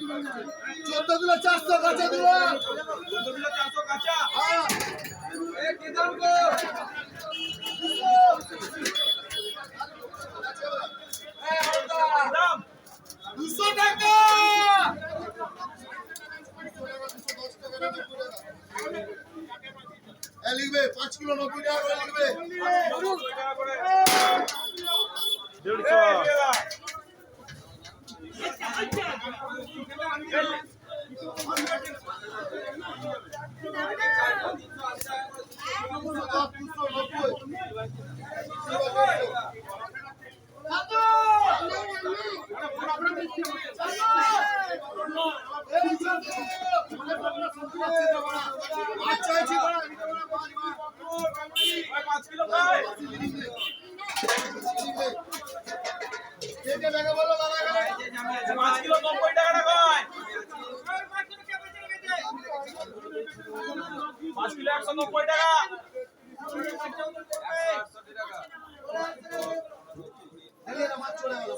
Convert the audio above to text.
চোদ্দ কিলো চারশো কাঁচা হ্যাঁ। কি দাম গো? দুশো টাকা। লিখবে পাঁচ কিলো নব্বই টাকা করে লিখবে দুশো দশ, দুশো নব্বই আচ্ছা আচ্ছা পাঁচ কিলো নব্বই টাকা কিলো একশো নব্বই টাকা। চলে গেল।